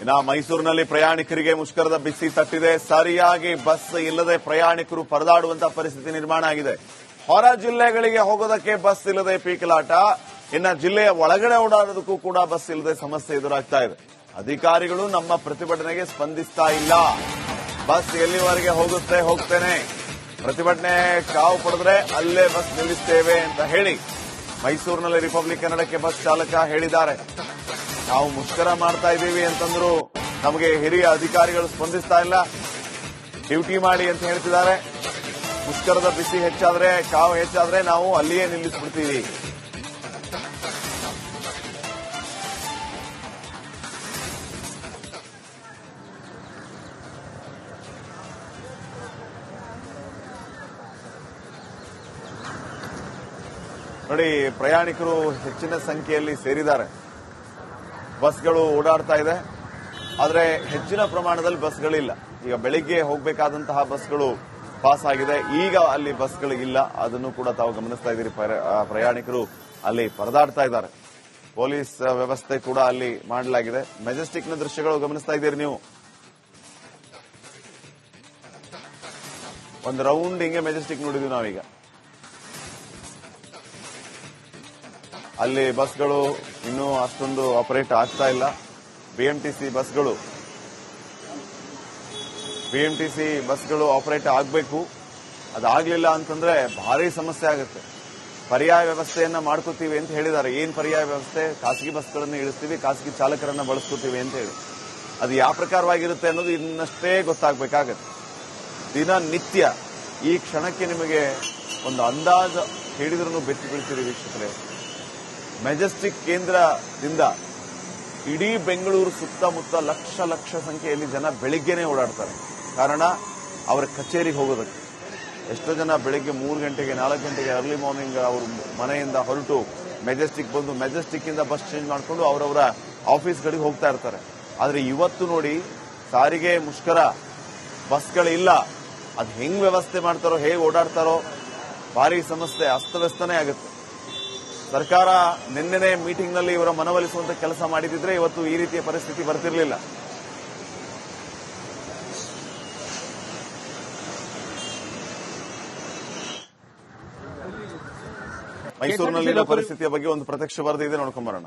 ಇನ್ನ ಮೈಸೂರಿನಲ್ಲಿ ಪ್ರಯಾಣಿಕರಿಗೆ ಮುಷ್ಕರದ ಬಿಸಿ ತಟ್ಟಿದೆ. ಸರಿಯಾಗಿ ಬಸ್ ಇಲ್ಲದೆ ಪ್ರಯಾಣಿಕರು ಪರದಾಡುವಂತಹ ಪರಿಸ್ಥಿತಿ ನಿರ್ಮಾಣ ಆಗಿದೆ. ಹೊರ ಜಿಲ್ಲೆಗಳಿಗೆ ಹೋಗೋದಕ್ಕೆ ಬಸ್ ಇಲ್ಲದೆ ಪೀಕಲಾಟ. ಇನ್ನ ಜಿಲ್ಲೆಯ ಒಳಗಡೆ ಓಡಾಡೋದಕ್ಕೂ ಕೂಡ ಬಸ್ ಇಲ್ಲದೆ ಸಮಸ್ಯೆ ಎದುರಾಗ್ತಾ ಇದೆ. ಅಧಿಕಾರಿಗಳು ನಮ್ಮ ಪ್ರತಿಭಟನೆಗೆ ಸ್ಪಂದಿಸ್ತಾ ಇಲ್ಲ. ಬಸ್ ಎಲ್ಲಿವರೆಗೆ ಹೋಗುತ್ತೆ, ಹೋಗ್ತೇನೆ. ಪ್ರತಿಭಟನೆ ಕಾವು ಪಡೆದ್ರೆ ಅಲ್ಲೇ ಬಸ್ ನಿಲ್ಲಿಸ್ತೇವೆ ಅಂತ ಹೇಳಿ ಮೈಸೂರಿನಲ್ಲಿ ರಿಪಬ್ಲಿಕ್ ಕನ್ನಡಕ್ಕೆ ಬಸ್ ಚಾಲಕ ಹೇಳಿದ್ದಾರೆ. ನಾವು ಮುಷ್ಕರ ಮಾಡ್ತಾ ಇದ್ದೀವಿ ಅಂತಂದ್ರು ನಮಗೆ ಹಿರಿಯ ಅಧಿಕಾರಿಗಳು ಸ್ಪಂದಿಸ್ತಾ ಇಲ್ಲ. ಡ್ಯೂಟಿ ಮಾಡಿ ಅಂತ ಹೇಳ್ತಿದ್ದಾರೆ. ಮುಷ್ಕರದ ಬಿಸಿ ಹೆಚ್ಚಾದ್ರೆ, ಕಾವು ಹೆಚ್ಚಾದ್ರೆ ನಾವು ಅಲ್ಲಿಯೇ ನಿಲ್ಲಿಸ್ಬಿಡ್ತೀವಿ. ನೋಡಿ, ಪ್ರಯಾಣಿಕರು ಹೆಚ್ಚಿನ ಸಂಖ್ಯೆಯಲ್ಲಿ ಸೇರಿದ್ದಾರೆ. ಬಸ್ಗಳು ಓಡಾಡ್ತಾ ಇದೆ. ಆದರೆ ಹೆಚ್ಚಿನ ಪ್ರಮಾಣದಲ್ಲಿ ಬಸ್ಗಳಿಲ್ಲ. ಈಗ ಬೆಳಿಗ್ಗೆ ಹೋಗಬೇಕಾದಂತಹ ಬಸ್ಗಳು ಪಾಸ್ ಆಗಿದೆ. ಈಗ ಅಲ್ಲಿ ಬಸ್ಗಳಿಗಿಲ್ಲ. ಅದನ್ನು ಕೂಡ ತಾವು ಗಮನಿಸ್ತಾ ಇದ್ದೀರಿ. ಪ್ರಯಾಣಿಕರು ಅಲ್ಲಿ ಪರದಾಡ್ತಾ ಇದ್ದಾರೆ. ಪೊಲೀಸ್ ವ್ಯವಸ್ಥೆ ಕೂಡ ಅಲ್ಲಿ ಮಾಡಲಾಗಿದೆ. ಮೆಜೆಸ್ಟಿಕ್ನ ದೃಶ್ಯಗಳು ಗಮನಿಸ್ತಾ ಇದ್ದೀರಿ ನೀವು. ಒಂದು ರೌಂಡ್ ಹಿಂಗೆ ಮೆಜೆಸ್ಟಿಕ್ ನೋಡಿದ್ವಿ ನಾವೀಗ. ಅಲ್ಲಿ ಬಸ್ಗಳು ಇನ್ನೂ ಅಷ್ಟೊಂದು ಆಪರೇಟ್ ಆಗ್ತಾ ಇಲ್ಲ. ಬಿಎಂಟಿಸಿ ಬಸ್ಗಳು. ಬಿಎಂಟಿಸಿ ಬಸ್ಗಳು ಆಪರೇಟ್ ಆಗಬೇಕು. ಅದಾಗಲಿಲ್ಲ ಅಂತಂದ್ರೆ ಭಾರಿ ಸಮಸ್ಯೆ ಆಗುತ್ತೆ. ಪರ್ಯಾಯ ವ್ಯವಸ್ಥೆಯನ್ನ ಮಾಡ್ಕೋತೀವಿ ಅಂತ ಹೇಳಿದ್ದಾರೆ. ಏನ್ ಪರ್ಯಾಯ ವ್ಯವಸ್ಥೆ? ಖಾಸಗಿ ಬಸ್ಗಳನ್ನು ಇಳಿಸ್ತೀವಿ, ಖಾಸಗಿ ಚಾಲಕರನ್ನ ಬಳಸ್ಕೋತೀವಿ ಅಂತ ಹೇಳಿ. ಅದು ಯಾವ ಪ್ರಕಾರವಾಗಿರುತ್ತೆ ಅನ್ನೋದು ಇನ್ನಷ್ಟೇ ಗೊತ್ತಾಗಬೇಕಾಗತ್ತೆ. ದಿನನಿತ್ಯ ಈ ಕ್ಷಣಕ್ಕೆ ನಿಮಗೆ ಒಂದು ಅಂದಾಜು ಹೇಳಿದ್ರೂ ಬೆಚ್ಚಿ ಬೀಳ್ತೀರಿ ವೀಕ್ಷಕರೇ. ಮೆಜೆಸ್ಟಿಕ್ ಕೇಂದ್ರದಿಂದ ಇಡೀ ಬೆಂಗಳೂರು ಸುತ್ತಮುತ್ತ ಲಕ್ಷ ಲಕ್ಷ ಸಂಖ್ಯೆಯಲ್ಲಿ ಜನ ಬೆಳಿಗ್ಗೆನೆ ಓಡಾಡ್ತಾರೆ. ಕಾರಣ, ಅವರ ಕಚೇರಿಗೆ ಹೋಗೋದಕ್ಕೆ. ಎಷ್ಟೋ ಜನ ಬೆಳಿಗ್ಗೆ ಮೂರು ಗಂಟೆಗೆ, ನಾಲ್ಕು ಗಂಟೆಗೆ ಅರ್ಲಿ ಮಾರ್ನಿಂಗ್ ಅವರು ಮನೆಯಿಂದ ಹೊರಟು ಮೆಜೆಸ್ಟಿಕ್ ಬಂದು ಮೆಜೆಸ್ಟಿಕ್ ಇಂದ ಬಸ್ ಚೇಂಜ್ ಮಾಡಿಕೊಂಡು ಅವರವರ ಆಫೀಸ್ಗಳಿಗೆ ಹೋಗ್ತಾ ಇರ್ತಾರೆ. ಆದರೆ ಇವತ್ತು ನೋಡಿ, ಸಾರಿಗೆ ಮುಷ್ಕರ ಬಸ್ಗಳಿಲ್ಲ ಅದು ಹೆಂಗ್ ವ್ಯವಸ್ಥೆ ಮಾಡ್ತಾರೋ, ಹೇಗೆ ಓಡಾಡ್ತಾರೋ, ಭಾರಿ ಸಮಸ್ಯೆ, ಅಸ್ತವ್ಯಸ್ತನೇ ಆಗುತ್ತೆ. ಸರ್ಕಾರ ನಿನ್ನೆನೆ ಮೀಟಿಂಗ್ನಲ್ಲಿ ಇವರ ಮನವೊಲಿಸುವಂತ ಕೆಲಸ ಮಾಡಿದಿದ್ರೆ ಇವತ್ತು ಈ ರೀತಿಯ ಪರಿಸ್ಥಿತಿ ಬರ್ತಿರ್ಲಿಲ್ಲ. ಮೈಸೂರಿನಲ್ಲಿನ ಪರಿಸ್ಥಿತಿಯ ಬಗ್ಗೆ ಒಂದು ಪ್ರತ್ಯಕ್ಷ ವರದಿ ಇದೆ ನೋಡ್ಕೊಂಬರೋಣ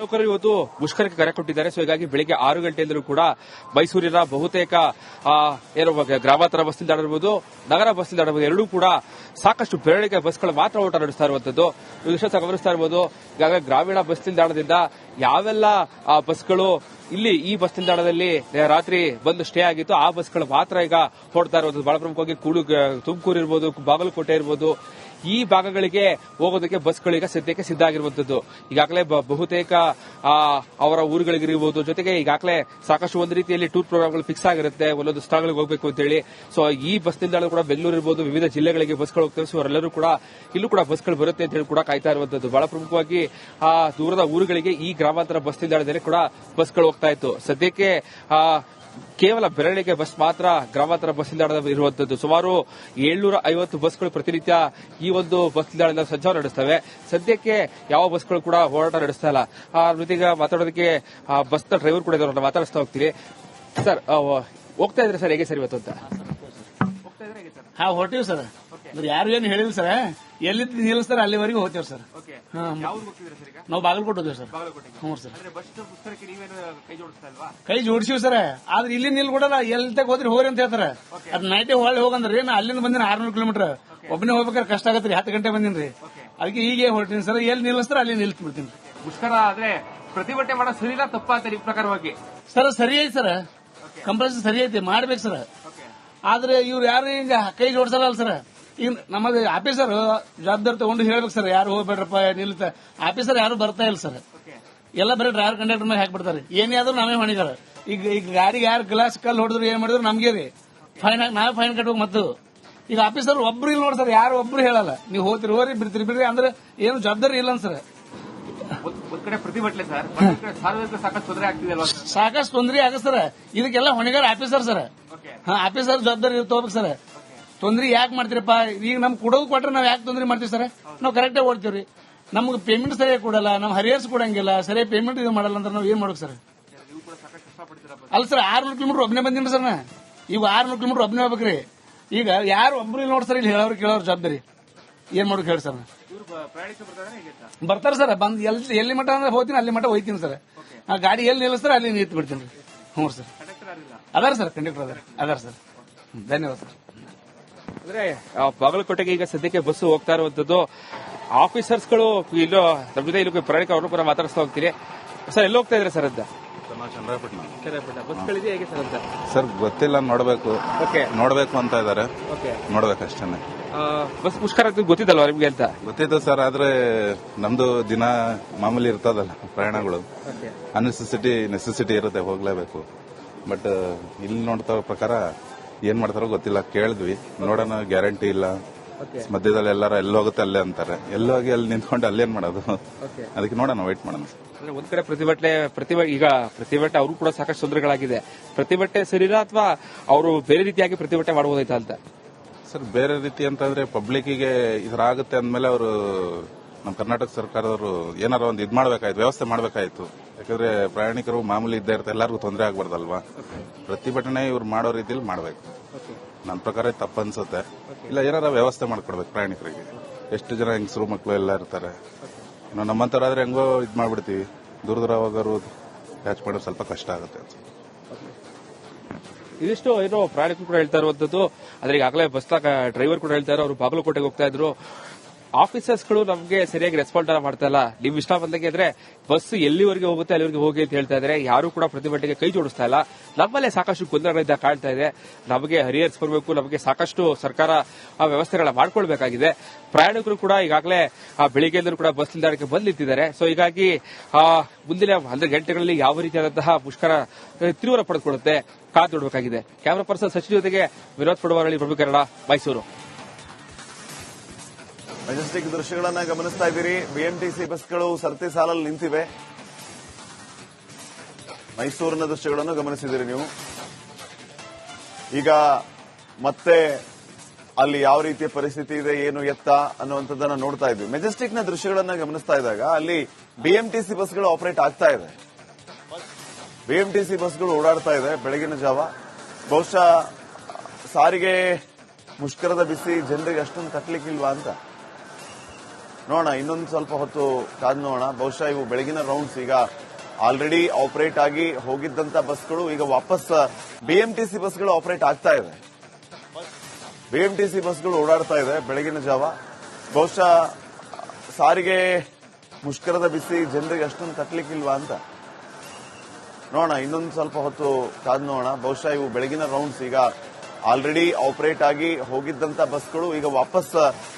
ನೌಕರರು ಇವತ್ತು ಮುಷ್ಕರಕ್ಕೆ ಕರೆ ಕೊಟ್ಟಿದ್ದಾರೆ. ಸೊ ಹೀಗಾಗಿ ಬೆಳಿಗ್ಗೆ ಆರು ಗಂಟೆಯಿಂದಲೂ ಕೂಡ ಮೈಸೂರಿನ ಬಹುತೇಕ ಆ, ಗ್ರಾಮಾಂತರ ಬಸ್ ನಿಲ್ದಾಣ ಇರ್ಬೋದು ನಗರ ಬಸ್ ನಿಲ್ದಾಣ ಎರಡೂ ಕೂಡ ಸಾಕಷ್ಟು ಬೆರಳಿಗೆ ಬಸ್ಗಳು ಮಾತ್ರ ಓಟ ನಡೆಸ್ತಾ ಇರುವಂತದ್ದು ವಿಶೇಷ ಗಮನಿಸ್ತಾ ಇರ್ಬೋದು ಈಗಾಗಲೇ ಗ್ರಾಮೀಣ ಬಸ್ ನಿಲ್ದಾಣದಿಂದ ಯಾವೆಲ್ಲ ಬಸ್ಗಳು ಇಲ್ಲಿ ಈ ಬಸ್ ನಿಲ್ದಾಣದಲ್ಲಿ ರಾತ್ರಿ ಬಂದು ಸ್ಟೇ ಆಗಿತ್ತು ಆ ಬಸ್ಗಳು ಮಾತ್ರ ಈಗ ಹೊರಡ್ತಾ ಇರೋದು ಬಹಳ ಪ್ರಮುಖವಾಗಿ ಕೂಡು ತುಮಕೂರು ಇರ್ಬೋದು ಬಾಗಲಕೋಟೆ ಇರ್ಬೋದು ಈ ಭಾಗಗಳಿಗೆ ಹೋಗೋದಕ್ಕೆ ಬಸ್ಗಳೀಗ ಸದ್ಯಕ್ಕೆ ಸಿದ್ಧ ಆಗಿರುವಂತದ್ದು ಈಗಾಗಲೇ ಬಹುತೇಕ ಅವರ ಊರುಗಳಿಗಿರ್ಬೋದು, ಜೊತೆಗೆ ಈಗಾಗಲೇ ಸಾಕಷ್ಟು ಒಂದು ರೀತಿಯಲ್ಲಿ ಟೂರ್ ಪ್ರೋಗ್ರಾಮ್ಗಳು ಫಿಕ್ಸ್ ಆಗಿರುತ್ತೆ, ಒಂದೊಂದು ಸ್ಥಳಗಳಿಗೆ ಹೋಗಬೇಕು ಅಂತ ಹೇಳಿ ಸೊ, ಈ ಬಸ್ ನಿಲ್ದಾಣ ಕೂಡ ಬೆಂಗಳೂರು ಇರ್ಬೋದು, ವಿವಿಧ ಜಿಲ್ಲೆಗಳಿಗೆ ಬಸ್ಗಳು ಹೋಗ್ತವೆ. ಸೊ, ಅವರೆಲ್ಲರೂ ಕೂಡ ಇಲ್ಲೂ ಕೂಡ ಬಸ್ಗಳು ಬರುತ್ತೆ ಅಂತ ಹೇಳಿ ಕೂಡ ಕಾಯ್ತಾ ಇರುವಂತದ್ದು ಬಹಳ ಪ್ರಮುಖವಾಗಿ, ಆ, ದೂರದ ಊರುಗಳಿಗೆ ಈ ಗ್ರಾಮಾಂತರ ಬಸ್ ನಿಲ್ದಾಣದಲ್ಲಿ ಕೂಡ ಬಸ್ಗಳು ಹೋಗ್ತಾ ಇತ್ತು. ಸದ್ಯಕ್ಕೆ ಕೇವಲ ಬೆರಳಿಗೆ ಬಸ್ ಮಾತ್ರ ಗ್ರಾಮಾಂತರ ಬಸ್ ನಿಲ್ದಾಣದ ಇರುವಂತದ್ದು. ಸುಮಾರು ಏಳ್ನೂರ ಐವತ್ತು ಬಸ್ಗಳು ಪ್ರತಿನಿತ್ಯ ಈ ಒಂದು ಬಸ್ ನಿಲ್ದಾಣದಿಂದ ಸಂಚಾರ ನಡೆಸ್ತವೆ. ಸದ್ಯಕ್ಕೆ ಯಾವ ಬಸ್ಗಳು ಕೂಡ ಹೋರಾಟ ನಡೆಸ್ತಾ ಇಲ್ಲ. ಆ, ಜೊತೆಗೆ ಮಾತಾಡೋದಕ್ಕೆ ಆ, ಬಸ್ನ ಡ್ರೈವರ್ ಕೂಡ ಮಾತಾಡಿಸ್ತಾ ಹೋಗ್ತೀವಿ ಸರ್ ಹೋಗ್ತಾ ಇದ್ರೆ ಸರ್ ಹೇಗೆ ಸರ್ ಇವತ್ತು ಅಂತ? ಹಾ ಹೊರಟಿವಿ ಸರ್. ಯಾರು ಏನು ಹೇಳಿಲ್ಲ ಸರ್. ಎಲ್ಲಿ ನಿಲ್ಲಿಸ್ತಾರೆ ಅಲ್ಲಿವರೆಗೂ ಹೋಗ್ತೇವೆ ಸರ್. ನಾವು ಬಾಗಲಕೋಟೆ ಹೋಗ್ತೇವೆ ಸರ್. ಹ್ಞೂ ಸರ್. ಕೈ ಜೋಡಿಸಿವಿ ಸರ್. ಆದ್ರೆ ಇಲ್ಲಿ ನಿಲ್ ಕೂಡ ಎಲ್ಲಿ ತಗ ಹೋದ್ರಿ ಹೋಗ್ರಿ ಅಂತ ಹೇಳ್ತಾರೆ. ಅದ್ ನೈಟೇ ಹೊಳ್ಳಿ ಹೋಗಂದ್ರಿ ನಾ ಅಲ್ಲಿಂದ ಬಂದಿನ ಆರ್ನೂರು ಕಿಲೋಮೀಟರ್. ಒಬ್ಬನೇ ಹೋಗ್ಬೇಕಾದ್ರೆ ಕಷ್ಟ ಆಗತ್ರಿ ಹತ್ತು ಗಂಟೆ ಬಂದಿನ್ರಿ. ಅದಕ್ಕೆ ಈಗ ಹೊರಟಿನಿ ಸರ್. ಎಲ್ಲಿ ನಿಲ್ಲಿಸ್ತಾರ ಅಲ್ಲಿ ನಿಲ್ತು ಬಿಡ್ತೀನಿ. ಮುಷ್ಕರ ಆದ್ರೆ ಪ್ರತಿಭಟನೆ ಮಾಡೋ ಸರಿನಾ ತಪ್ಪಾತ ಈ ಪ್ರಕಾರವಾಗಿ? ಸರ್ ಸರಿ ಐತಿ ಸರ್. ಕಂಪಲ್ಸರಿ ಸರಿ ಐತಿ ಮಾಡ್ಬೇಕು ಸರ್. ಆದ್ರೆ ಇವ್ರು ಯಾರು ಹಿಂಗ ಕೈ ಜೋಡಿಸಲ್ಲ ಸರ್. ಈಗ ನಮ್ಮದು ಆಫೀಸರ್ ಜವಾಬ್ದಾರಿ ತಗೊಂಡು ಹೇಳ್ಬೇಕು ಸರ್, ಯಾರು ಹೋಗ್ಬೇಡ್ರಪ್ಪ, ನಿಲ್ತ. ಆಫೀಸರ್ ಯಾರು ಬರ್ತಾ ಇಲ್ಲ ಸರ್. ಎಲ್ಲ ಬರೀ ಡ್ರೈವರ್ ಕಂಡಕ್ಟರ್ ಮೇಲೆ ಹಾಕ್ಬಿಡ್ತಾರೆ. ಏನೇ ಆದ್ರೂ ನಾವೇ ಹೊಣಿಗಾರ. ಈಗ ಈಗ ಗಾಡಿಗೆ ಯಾರು ಗ್ಲಾಸ್ ಕಲ್ಲು ಹೊಡೆದ್ರು ಏನ್ ಮಾಡಿದ್ರು ನಮ್ಗೆ ರೀ. ಫೈನ್ ನಾವೇ ಫೈನ್ ಕಟ್ಬೇಕು ಮತ್ತು ಈಗ ಆಫೀಸರ್ ಒಬ್ರು ಇಲ್ಲ ನೋಡಿ ಸರ್, ಯಾರು ಒಬ್ರು ಹೇಳಲ್ಲ. ನೀವು ಹೋಗ್ತಿರಿ ಹೋರಿ ಬಿಡ್ತಿರಿ, ಬಿಡ್ರಿ ಅಂದ್ರೆ ಏನು ಜವಾಬ್ದಾರಿ ಇಲ್ಲ ಸರ್. ಒಂದ್ ಕಡೆ ಪ್ರತಿಭಟನೆ ಸರ್ ಸಾರ್ವಜನಿಕ ಸಾಕಷ್ಟು ತೊಂದರೆ ಆಗ್ತಿದೆ ಅಲ್ವಾ ಸಾಕಷ್ಟು ತೊಂದರೆ ಆಗ ಸರ್. ಇದಕ್ಕೆಲ್ಲ ಹೊಣೆಗಾರ ಆಫೀಸರ್ ಸರ್. ಹಾ ಆಫೀಸರ್ ಜವಾಬ್ದಾರಿ ತಗೋಬೇಕು ಸರ್. ತೊಂದರೆ ಯಾಕೆ ಮಾಡ್ತೀರಪ್ಪ? ಈಗ ನಮ್ ಕೊಡೋದು ಕೊಟ್ರೆ ನಾವ್ ಯಾಕೆ ತೊಂದರೆ ಮಾಡ್ತೀವಿ ಸರ್? ನಾವು ಕರೆಕ್ಟಾಗಿ ಓಡ್ತೀವ್ರಿ. ನಮ್ಗೆ ಪೇಮೆಂಟ್ ಸರಿಯಾಗಿ ಕೊಡಲ್ಲ ನಮ್ ಹರಿಯರ್ಸ್ ಕೊಡಂಗಿಲ್ಲ ಸರಿಯಾಗಿ ಪೇಮೆಂಟ್ ಇದು ಮಾಡಲ್ಲ ಅಂದ್ರೆ ನಾವು ಏನ್ ಮಾಡ್ಬೇಕು ಸರ್? ಅಲ್ಲ ಸರ್ ಆರ್ನೂರು ಕಿಲೋಮೀಟರ್ ಒಬ್ಬನೇ ಬಂದಿನ ಸರ್ ನಾ. ಈಗ ಆರ್ನೂರು ಕಿಲೋಮೀಟರ್ ಒಬ್ಬನೇ ಹೋಗ್ಬೇಕ್ರಿ. ಈಗ ಯಾರು ಒಬ್ರು ನೋಡಿ ಸರ್ ಇಲ್ಲಿ ಹೇಳೋರು ಕೇಳೋರು ಜವಾಬ್ದಾರಿ. ಏನ್ ಮಾಡ್ಬೇಕು ಹೇಳಿ ಸರ್? ನಾ? ಬರ್ತಾರೆ ಸರ್. ಬಂದ್ ಎಲ್ಲಿ ಎಲ್ಲಿ ಮಠ ಅಂದ್ರೆ ಹೋಗ್ತೀನಿ ಅಲ್ಲಿ ಮಠ ಹೋಗ್ತೀನಿ ಸರ್. ಆ ಗಾಡಿ ಎಲ್ಲಿ ನಿಲ್ಲಿಸ್ತಾರೆ ಅಲ್ಲಿ ನಿಂತು ಬಿಡ್ತೀನಿ ಹ್ಞೂ ಸರ್. ಅದಾರ ಸರ್ ಕಂಡಕ್ಟರ್ ಅದಾರ ಅದಾರ ಸರ್. ಧನ್ಯವಾದ ಸರ್. ಅಂದ್ರೆ ಬಾಗಲಕೋಟೆಗೆ ಈಗ ಸದ್ಯಕ್ಕೆ ಬಸ್ ಹೋಗ್ತಾ ಇರುವಂತದ್ದು ಆಫೀಸರ್ಸ್ಗಳು ಇಲ್ಲೋ ನಮ್ಮ ಜೊತೆ ಇಲ್ಲಿ ಪ್ರಯಾಣಿಕ ಅವರು ಕೂಡ ಮಾತಾಡಿಸ್ತಾ ಹೋಗ್ತೀನಿ ಸರ್ ಎಲ್ಲಿ ಹೋಗ್ತಾ ಇದ್ರೆ ಸರ್ ಅಂತ? ಹೇಗೆ ಸರ್ ಸರ್ ಗೊತ್ತಿಲ್ಲ ನೋಡ್ಬೇಕು. ಓಕೆ. ನೋಡ್ಬೇಕು ಅಂತ ಇದಾರೆ ಓಕೆ. ನೋಡ್ಬೇಕಷ್ಟೇನೆ. ಬಸ್ ಮುಷ್ಕರ ಆಗ್ತದೆ ಗೊತ್ತಿದ್ದಲ್ವಾ ನಿಮ್ಗೆ ಅಂತ? ಗೊತ್ತಿತ್ತು ಸರ್ ಆದ್ರೆ ನಮ್ದು ದಿನ ಮಾಮೂಲಿ ಇರ್ತದಲ್ಲ ಪ್ರಯಾಣಗಳು. ಅನ್ನೆಸಿಟಿ ನೆಸೆಸಿಟಿ ಇರುತ್ತೆ ಹೋಗ್ಲೇಬೇಕು. ಬಟ್ ಇಲ್ಲಿ ನೋಡ್ತಾ ಪ್ರಕಾರ ಏನ್ ಮಾಡ್ತಾರೋ ಗೊತ್ತಿಲ್ಲ ಕೇಳಿದ್ವಿ. ನೋಡೋಣ ಗ್ಯಾರಂಟಿ ಇಲ್ಲ. ಮಧ್ಯದಲ್ಲಿ ಎಲ್ಲಾರು ಎಲ್ಲಿ ಹೋಗುತ್ತೆ ಅಲ್ಲೇ ಅಂತಾರೆ. ಎಲ್ಲೋಗಿ ಹೋಗಿ ಅಲ್ಲಿ ನಿಂತ್ಕೊಂಡು ಅಲ್ಲೇನ್ ಮಾಡೋದು? ಅದಕ್ಕೆ ನೋಡೋಣ ವೈಟ್ ಮಾಡೋಣ. ಅಂದ್ರೆ ಒಂದ್ ಕಡೆ ಪ್ರತಿಭಟನೆ ಪ್ರತಿಭ ಈಗ ಪ್ರತಿಭಟನೆ ಅವರು ಕೂಡ ಸಾಕಷ್ಟು ತೊಂದರೆಗಳಾಗಿದೆ. ಪ್ರತಿಭಟನೆ ಸರಿನಾ ಅಥವಾ ಅವರು ಬೇರೆ ರೀತಿಯಾಗಿ ಪ್ರತಿಭಟನೆ ಮಾಡಬಹುದಾಯ್ತಾ ಅಂತ? ಸರ್, ಬೇರೆ ರೀತಿ ಅಂತಂದ್ರೆ ಪಬ್ಲಿಕ್ಕಿಗೆ ಆಗುತ್ತೆ ಅಂದ್ಮೇಲೆ ಅವರು ನಮ್ಮ ಕರ್ನಾಟಕ ಸರ್ಕಾರದವರು ಏನಾರ ಒಂದು ಇದ್ ಮಾಡಬೇಕಾಯ್ತು, ವ್ಯವಸ್ಥೆ ಮಾಡಬೇಕಾಯ್ತು. ಯಾಕಂದ್ರೆ ಪ್ರಯಾಣಿಕರು ಮಾಮೂಲಿ ಇದ್ದೇ ಇರ್ತಾರೆ ಎಲ್ಲರಿಗೂ ತೊಂದರೆ ಆಗ್ಬಾರ್ದಲ್ವಾ? ಪ್ರತಿಭಟನೆ ಇವ್ರು ಮಾಡೋ ರೀತಿಯಲ್ಲಿ ಮಾಡಬೇಕು. ನನ್ನ ಪ್ರಕಾರ ತಪ್ಪನ್ಸುತ್ತೆ. ಇಲ್ಲ, ಏನಾರ ವ್ಯವಸ್ಥೆ ಮಾಡ್ಕೊಡ್ಬೇಕು ಪ್ರಯಾಣಿಕರಿಗೆ. ಎಷ್ಟು ಜನ ಹೆಂಗಸರು ಮಕ್ಕಳು ಎಲ್ಲ ಇರ್ತಾರೆ. ಇನ್ನು ಹೆಂಗೋ ಇದ್ ಮಾಡ್ಬಿಡ್ತೀವಿ. ದೂರ ದೂರ ಹೋಗೋರು, ಕ್ಯಾಚ್ ಮಾಡೋದು ಸ್ವಲ್ಪ ಕಷ್ಟ ಆಗುತ್ತೆ. ಇದಿಷ್ಟು ಏನೋ ಪ್ರಯಾಣಿಕರು ಕೂಡ ಹೇಳ್ತಾ ಇರುವಂತದ್ದು. ಆದ್ರೆ ಈಗಾಗಲೇ ಬಸ್ ಡ್ರೈವರ್ ಕೂಡ ಹೇಳ್ತಾರೆ ಅವರು ಬಾಗಲಕೋಟೆಗೆ ಹೋಗ್ತಾ ಇದ್ರು. ಆಫೀಸರ್ಸ್ಗಳು ನಮಗೆ ಸರಿಯಾಗಿ ರೆಸ್ಪಾಂಡ್ ಮಾಡ್ತಾ ಇಲ್ಲ ನೀವು ಇಷ್ಟ ಬಂದಂಗೆ ಇದ್ರೆ ಬಸ್ ಎಲ್ಲಿವರೆಗೆ ಹೋಗುತ್ತೆ, ಅಲ್ಲಿವರೆಗೆ ಹೋಗಿ ಅಂತ ಹೇಳ್ತಾ ಇದ್ದಾರೆ ಯಾರು ಕೂಡ ಪ್ರತಿಭಟನೆಗೆ ಕೈ ಜೋಡಿಸ್ತಾ ಇಲ್ಲ. ನಮ್ಮಲ್ಲೇ ಸಾಕಷ್ಟು ಗೊಂದಲಗಳಿಂದ ಕಾಣ್ತಾ ಇದೆ. ನಮಗೆ ಹರಿಯರ್ಸ್ ಬರಬೇಕು, ನಮಗೆ ಸಾಕಷ್ಟು ಸರ್ಕಾರ ಆ ವ್ಯವಸ್ಥೆಗಳ ಮಾಡ್ಕೊಳ್ಬೇಕಾಗಿದೆ. ಪ್ರಯಾಣಿಕರು ಕೂಡ ಈಗಾಗಲೇ ಆ ಬೆಳಿಗ್ಗೆಯಿಂದ ಕೂಡ ಬಸ್ ನಿಲ್ದಾಣಕ್ಕೆ ಬಂದ್ ನಿಂತಿದ್ದಾರೆ. ಸೊ ಹೀಗಾಗಿ ಮುಂದಿನ ಹನ್ನೆರಡು ಗಂಟೆಗಳಲ್ಲಿ ಯಾವ ರೀತಿಯಾದಂತಹ ಮುಷ್ಕರ ತೀವ್ರ ಪಡೆದುಕೊಳ್ಳುತ್ತೆ, ಕಾದು ನೋಡಬೇಕಾಗಿದೆ. ಕ್ಯಾಮರಾ ಪರ್ಸನ್ ಸಚಿವ ಜೊತೆಗೆ ವಿರೋಧ ಪಡವಾರಳ್ಳಿ ಪ್ರಭು ಕನ್ನಡ ಮೈಸೂರು. ಮೆಜೆಸ್ಟಿಕ್ ದೃಶ್ಯಗಳನ್ನ ಗಮನಿಸ್ತಾ ಇದ್ದೀರಿ. ಬಿಎಂಟಿಸಿ ಬಸ್ಗಳು ಸರತಿ ಸಾಲಲ್ಲಿ ನಿಂತಿವೆ. ಮೈಸೂರಿನ ದೃಶ್ಯಗಳನ್ನು ಗಮನಿಸಿದಿರಿ ನೀವು. ಈಗ ಮತ್ತೆ ಅಲ್ಲಿ ಯಾವ ರೀತಿಯ ಪರಿಸ್ಥಿತಿ ಇದೆ, ಏನು ಎತ್ತ ಅನ್ನುವಂಥದ್ದನ್ನ ನೋಡ್ತಾ ಇದ್ವಿ. ಮೆಜೆಸ್ಟಿಕ್ನ ದೃಶ್ಯಗಳನ್ನ ಗಮನಿಸ್ತಾ ಇದ್ದಾಗ ಅಲ್ಲಿ ಬಿಎಂಟಿಸಿ ಬಸ್ಗಳು ಆಪರೇಟ್ ಆಗ್ತಾ ಇದೆ. ಬಿಎಂಟಿಸಿ ಬಸ್ಗಳು ಓಡಾಡ್ತಾ ಇದೆ ಬೆಳಗಿನ ಜಾವ. ಬಹುಶಃ, ಸಾರಿಗೆ ಮುಷ್ಕರದ ಬಿಸಿ, ಜನರಿಗೆ ಅಷ್ಟೊಂದು ತಟ್ಟಲಿಕ್ಕಿಲ್ವಾ ಅಂತ. ನೋಡೋಣ, ಇನ್ನೊಂದು ಸ್ವಲ್ಪ ಹೊತ್ತು ಕಾದ್ ನೋಡೋಣ. ಬಹುಶಃ ಇವು ಬೆಳಗಿನ ರೌಂಡ್ಸ್ ಈಗ ಆಲ್ರೆಡಿ ಆಪರೇಟ್ ಆಗಿ ಹೋಗಿದ್ದಂತ ಬಸ್ಗಳು ಈಗ ವಾಪಸ್ ಬಿಎಂಟಿಸಿ ಬಸ್ಗಳು ಆಪರೇಟ್ ಆಗ್ತಾ ಇದೆ. ಬಿಎಂಟಿಸಿ ಬಸ್ಗಳು ಓಡಾಡ್ತಾ ಇದೆ ಬೆಳಗಿನ ಜಾವ. ಬಹುಶಃ, ಸಾರಿಗೆ ಮುಷ್ಕರದ ಬಿಸಿ, ಜನರಿಗೆ ಅಷ್ಟೊಂದು ಕಟ್ಟಲಿಕ್ಕಿಲ್ವಾ ಅಂತ. ನೋಡೋಣ, ಇನ್ನೊಂದು ಸ್ವಲ್ಪ ಹೊತ್ತು ಕಾದ್ ನೋಡೋಣ. ಬಹುಶಃ ಇವು ಬೆಳಗಿನ ರೌಂಡ್ಸ್ ಈಗ ಆಲ್ರೆಡಿ ಆಪರೇಟ್ ಆಗಿ ಹೋಗಿದ್ದಂತ ಬಸ್ಗಳು ಈಗ ವಾಪಸ್